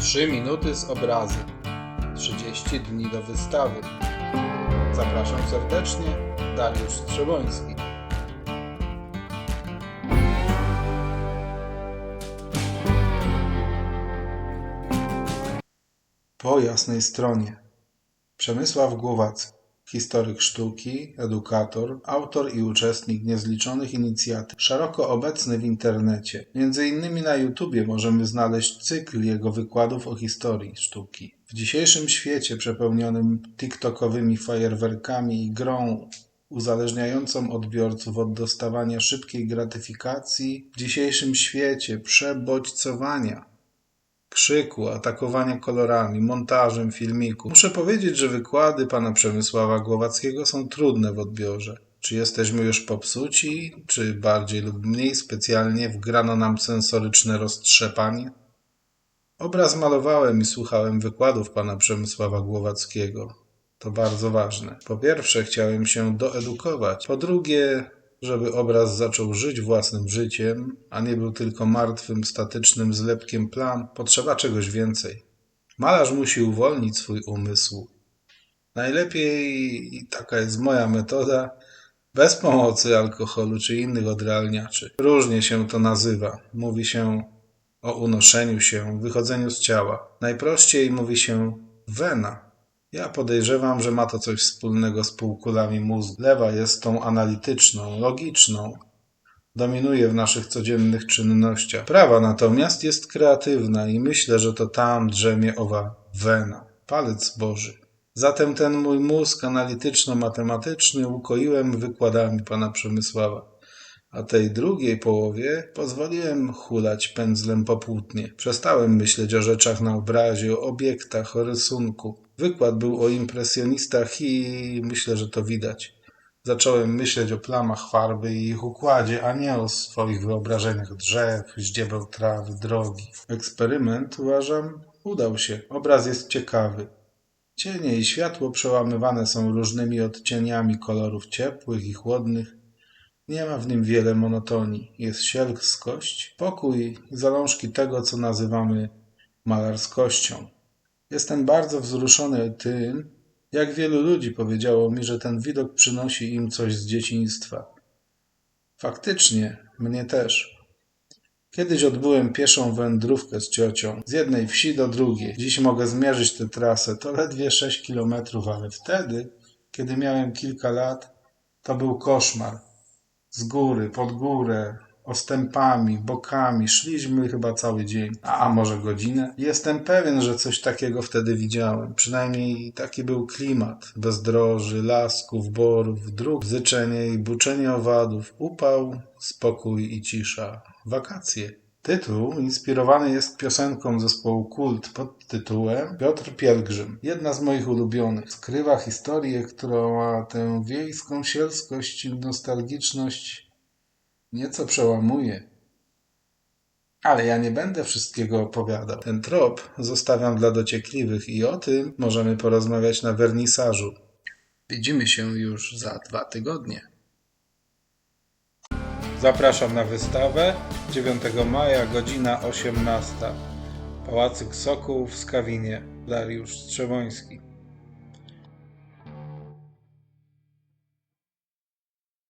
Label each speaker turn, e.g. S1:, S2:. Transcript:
S1: 3 minuty z obrazem. 30 dni do wystawy. Zapraszam serdecznie, Dariusz Strzeboński. Po jasnej stronie. Przemysław Głowacy, historyk sztuki, edukator, autor i uczestnik niezliczonych inicjatyw, szeroko obecny w internecie. Między innymi na YouTubie możemy znaleźć cykl jego wykładów o historii sztuki. W dzisiejszym świecie przepełnionym TikTokowymi fajerwerkami i grą uzależniającą odbiorców od dostawania szybkiej gratyfikacji, w dzisiejszym świecie przebodźcowania krzyku, atakowania kolorami, montażem filmiku. Muszę powiedzieć, że wykłady pana Przemysława Głowackiego są trudne w odbiorze. Czy jesteśmy już popsuci, czy bardziej lub mniej specjalnie wgrano nam sensoryczne roztrzepanie? Obraz malowałem i słuchałem wykładów pana Przemysława Głowackiego. To bardzo ważne. Po pierwsze, chciałem się doedukować. Po drugie, żeby obraz zaczął żyć własnym życiem, a nie był tylko martwym, statycznym zlepkiem plam, potrzeba czegoś więcej. Malarz musi uwolnić swój umysł. Najlepiej, i taka jest moja metoda, bez pomocy alkoholu czy innych odrealniaczy. Różnie się to nazywa. Mówi się o unoszeniu się, wychodzeniu z ciała. Najprościej mówi się wena. Ja podejrzewam, że ma to coś wspólnego z półkulami mózgu. Lewa jest tą analityczną, logiczną. Dominuje w naszych codziennych czynnościach. Prawa natomiast jest kreatywna i myślę, że to tam drzemie owa wena, palec Boży. Zatem ten mój mózg analityczno-matematyczny ukoiłem wykładami pana Przemysława a tej drugiej połowie pozwoliłem hulać pędzlem po płótnie. Przestałem myśleć o rzeczach na obrazie, o obiektach, o rysunku. Wykład był o impresjonistach i myślę, że to widać. Zacząłem myśleć o plamach farby i ich układzie, a nie o swoich wyobrażeniach drzew, ździebeł trawy, drogi. Eksperyment, uważam, udał się. Obraz jest ciekawy. Cienie i światło przełamywane są różnymi odcieniami kolorów ciepłych i chłodnych. Nie ma w nim wiele monotonii. Jest sielskość, pokój zalążki tego, co nazywamy malarskością. Jestem bardzo wzruszony tym, jak wielu ludzi powiedziało mi, że ten widok przynosi im coś z dzieciństwa. Faktycznie, mnie też. Kiedyś odbyłem pieszą wędrówkę z ciocią, z jednej wsi do drugiej. Dziś mogę zmierzyć tę trasę, to ledwie 6 kilometrów, ale wtedy, kiedy miałem kilka lat, to był koszmar z góry, pod górę, ostępami, bokami. Szliśmy chyba cały dzień, a, a może godzinę. Jestem pewien, że coś takiego wtedy widziałem. Przynajmniej taki był klimat. Bezdroży, lasków, borów, dróg, zyczenie i buczenie owadów, upał, spokój i cisza. Wakacje. Tytuł inspirowany jest piosenką zespołu Kult pod tytułem Piotr Pielgrzym. Jedna z moich ulubionych. Skrywa historię, która ma tę wiejską sielskość i nostalgiczność nieco przełamuje. Ale ja nie będę wszystkiego opowiadał. Ten trop zostawiam dla dociekliwych i o tym możemy porozmawiać na wernisażu. Widzimy się już za dwa tygodnie. Zapraszam na wystawę 9 maja, godzina 18. Pałacyk Sokół w Skawinie. Dariusz Strzeboński.